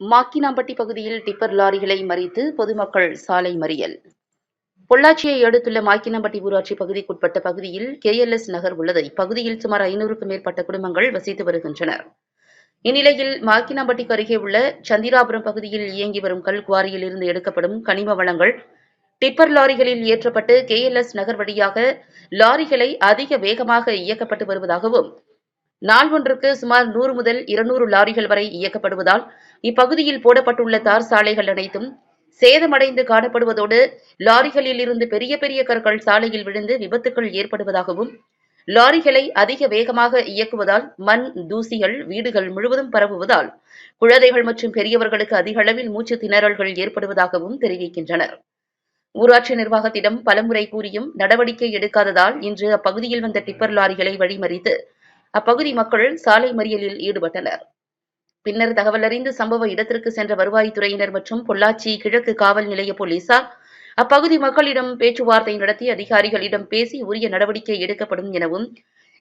மாக்கினாம்பட்டி பகுதியில் டிப்பர் லாரிகளை மறித்து பொதுமக்கள் சாலை மறியல். பொள்ளாச்சியை அடுத்துள்ள மாக்கினாம்பட்டி ஊராட்சி பகுதிக்குட்பட்ட பகுதியில் கேஎல்எஸ் நகர் உள்ளது இப்பகுதியில் சுமார் ஐநூறுக்கும் மேற்பட்ட குடும்பங்கள் வசித்து வருகின்றனர். இந்நிலையில் மாக்கினாம்பட்டிக்கு அருகே உள்ள சந்திராபுரம் பகுதியில் இயங்கி வரும் கல் குவாரியில் இருந்து எடுக்கப்படும் கனிம வளங்கள் டிப்பர் லாரிகளில் ஏற்றப்பட்டு கேஎல்எஸ் நகர் வழியாக லாரிகளை அதிக வேகமாக இயக்கப்பட்டு வருவதாகவும் நாள் ஒன்றுக்கு சுமார் நூறு முதல் இருநூறு லாரிகள் வரை இயக்கப்படுவதால் இப்பகுதியில் போடப்பட்டுள்ள தார் சாலைகள் அனைத்தும் சேதமடைந்து காணப்படுவதோடு லாரிகளில் இருந்து பெரிய பெரிய கற்கள் சாலையில் விழுந்து விபத்துக்கள் ஏற்படுவதாகவும் லாரிகளை அதிக வேகமாக இயக்குவதால் மண் தூசிகள் வீடுகள் முழுவதும் பரவுவதால் குழந்தைகள் மற்றும் பெரியவர்களுக்கு அதிக அளவில் மூச்சு திணறல்கள் ஏற்படுவதாகவும் தெரிவிக்கின்றனர். ஊராட்சி நிர்வாகத்திடம் பலமுறை கூறியும் நடவடிக்கை எடுக்காததால் இன்று அப்பகுதியில் வந்த டிப்பர் லாரிகளை வழிமறித்து அப்பகுதி மக்கள் சாலை மறியலில் ஈடுபட்டனர். பின்னர் தகவல் அறிந்து சம்பவ இடத்திற்கு சென்ற வருவாய்த்துறையினர் மற்றும் பொள்ளாச்சி கிழக்கு காவல் நிலைய போலீசார் அப்பகுதி மக்களிடம் பேச்சுவார்த்தை நடத்தி அதிகாரிகளிடம் பேசி உரிய நடவடிக்கை எடுக்கப்படும் எனவும்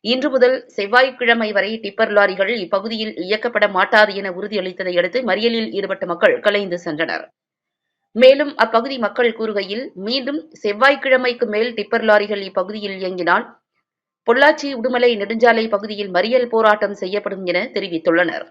இன்று முதல் செவ்வாய்க்கிழமை வரை டிப்பர் லாரிகள் இப்பகுதியில் இயக்கப்பட மாட்டாது என உறுதியளித்ததை அடுத்து மறியலில் ஈடுபட்ட மக்கள் கலைந்து சென்றனர். மேலும் அப்பகுதி மக்கள் கூறுகையில் மீண்டும் செவ்வாய்க்கிழமைக்கு மேல் டிப்பர் லாரிகள் இப்பகுதியில் இயங்கினால் பொள்ளாச்சி உடுமலை நெடுஞ்சாலை பகுதியில் மறியல் போராட்டம் செய்யப்படும் என தெரிவித்துள்ளனர்.